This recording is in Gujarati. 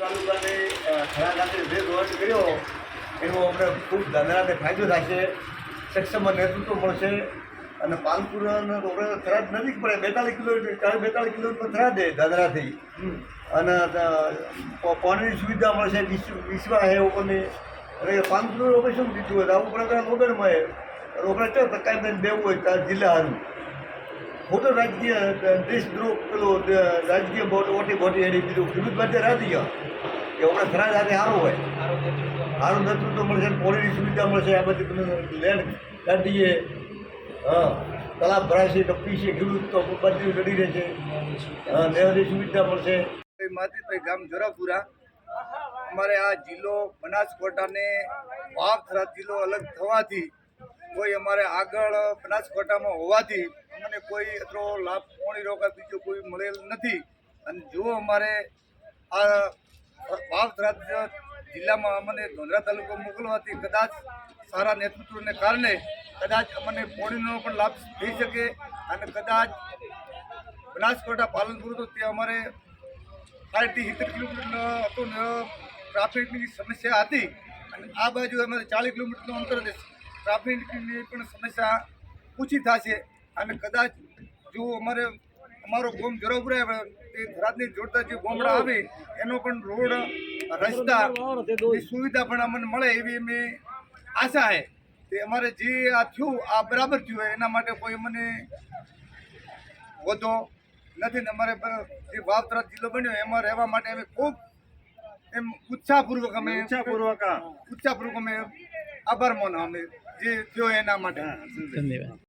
તાલુકાને થરા ખાતે જે કર્યો એનો આપણે ખૂબ ધંધાને ફાયદો થશે સક્ષમ નેતૃત્વ મળશે અને પાલપુર થરાદ નજીક પડે બેતાલીસ કિલોમીટર ચાલીસ બેતાલીસ કિલોમીટર થરાદે દાદરાથી અને પાણીની સુવિધા મળશે વિશ્વ હે અને પાલપુર આપણે શું દીધું હોય આવું પ્રકાર મોબાઈલમાં રોકડા ચો તો બેવું હોય જિલ્લા હારું. ખોટો રાજકીય દેશદ્રોહ પેલો રાજકીય ઓટી બોટી એની બીજું ખેડૂત માટે રાજી ગયા. કે હમણાં ખરા સાથે સારું હોય. સારું નેતૃત્વ મળશે પોલીની સુવિધા મળશે. આ બધી તમે લેન્ડ કાઢીએ. હા, તલાબ ભરાશે તો પીશે ખેડૂત તો બધી લડી રહેશે હા લેવાની સુવિધા મળશે. માતીભાઈ ગામ જોરાપુરા. અમારે આ જિલ્લો બનાસકાંઠાને થરાદ જિલ્લો અલગ થવાથી, કોઈ અમારે આગળ બનાસકાંઠામાં હોવાથી અમને કોઈ એટલો લાભ કોણી રોકા બીજો કોઈ મળેલ નથી. અને જો અમારે આ ભાવ રાજ્ય જિલ્લામાં અમને ધોધરા તાલુકો મોકલવાથી કદાચ સારા નેતૃત્વને કારણે કદાચ અમને પોણીનો પણ લાભ થઈ શકે અને કદાચ બનાસકાંઠા પાલનપુર તો તે અમારે સાઠથી સિત્તેર કિલોમીટરનો હતો ટ્રાફિકની સમસ્યા હતી. અને આ બાજુ અમારે ચાલીસ કિલોમીટરનું અંતર ટ્રાફિકની પણ સમસ્યા ઓછી થશે. અને કદાચ જો અમારે અમારો ગોમ જોરાપુરા તે થરાદની જોડતા જે ગોમડા આવે એનો પણ રોડ રસ્તા સુવિધા પણ અમને મળે એવી અમે આશા છે. તે અમારે જે આ થયું આ બરાબર થયું એના માટે કોઈ મને વધો નથી. ને અમારે જે વાવતરા જિલ્લો બન્યો એમાં રહેવા માટે અમે ખૂબ એમ ઉત્સાહપૂર્વક અમે ઉત્સાહપૂર્વક ઉત્સાહપૂર્વક અમે આભાર માનો અમે જે થયો એના માટે. ધન્યવાદ.